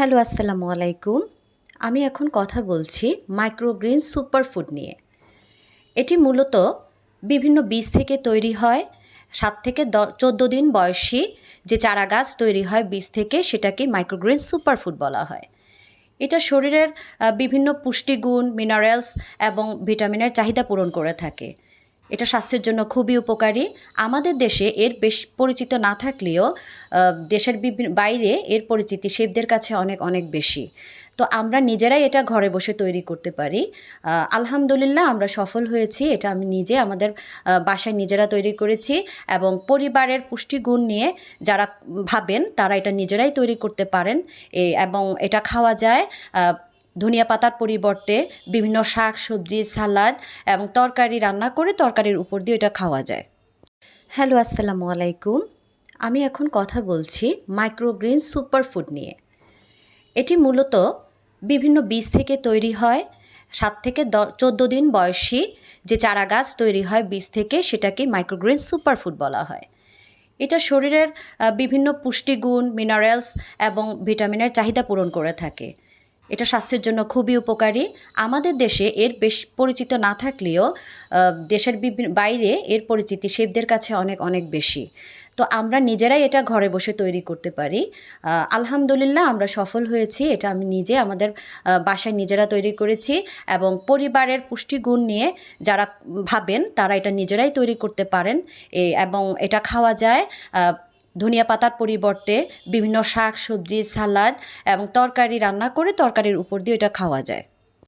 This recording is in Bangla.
হ্যালো, আসসালামু আলাইকুম। আমি এখন কথা বলছি মাইক্রোগ্রিন সুপারফুড নিয়ে। এটি মূলত বিভিন্ন বীজ থেকে তৈরি হয়, সাত থেকে চোদ্দ দিন বয়সী যে চারা গাছ তৈরি হয় বীজ থেকে, সেটাকে মাইক্রোগ্রিন সুপারফুড বলা হয়। এটা শরীরের বিভিন্ন পুষ্টিগুণ, মিনারেলস এবং ভিটামিনের চাহিদা পূরণ করে থাকে। এটা স্বাস্থ্যের জন্য খুবই উপকারী। আমাদের দেশে এর বেশ পরিচিত না থাকলেও দেশের বিভিন্ন বাইরে এর পরিচিতি শেফদের কাছে অনেক অনেক বেশি। তো আমরা নিজেরাই এটা ঘরে বসে তৈরি করতে পারি। আলহামদুলিল্লাহ আমরা সফল হয়েছি, এটা আমি নিজে, আমাদের বাসায় নিজেরা তৈরি করেছি এবং পরিবারের পুষ্টিগুণ নিয়ে যারা ভাবেন, তারা এটা নিজেরাই তৈরি করতে পারেন। এবং এটা খাওয়া যায়। ধনিয়া পাতার পরিবর্তে বিভিন্ন শাক, সবজি, সালাদ এবং তরকারি রান্না করে তরকারির উপর দিয়ে এটা খাওয়া যায়। হ্যালো, আসসালামু আলাইকুম। আমি এখন কথা বলছি মাইক্রোগ্রিন সুপারফুড নিয়ে। এটি মূলত বিভিন্ন বীজ থেকে তৈরি হয়, সাত থেকে চোদ্দ দিন বয়সী যে চারা গাছ তৈরি হয় বীজ থেকে সেটাকে মাইক্রোগ্রিন সুপারফুড বলা হয়। এটা শরীরের বিভিন্ন পুষ্টিগুণ, মিনারেলস এবং ভিটামিনের চাহিদা পূরণ করে থাকে। এটা স্বাস্থ্যের জন্য খুবই উপকারী। আমাদের দেশে এর বেশ পরিচিত না থাকলেও দেশের বিভিন্ন বাইরে এর পরিচিতি শেফদের কাছে অনেক অনেক বেশি। তো আমরা নিজেরাই এটা ঘরে বসে তৈরি করতে পারি। আলহামদুলিল্লাহ আমরা সফল হয়েছি, এটা আমি নিজে, আমাদের বাসায় নিজেরা তৈরি করেছি এবং পরিবারের পুষ্টিগুণ নিয়ে যারা ভাবেন, তারা এটা নিজেরাই তৈরি করতে পারেন। এবং এটা খাওয়া যায়। ধনিয়া পাতার পরিবর্তে বিভিন্ন শাক, সবজি, সালাদ এবং তরকারি রান্না করে তরকারির উপর দিয়ে এটা খাওয়া যায়।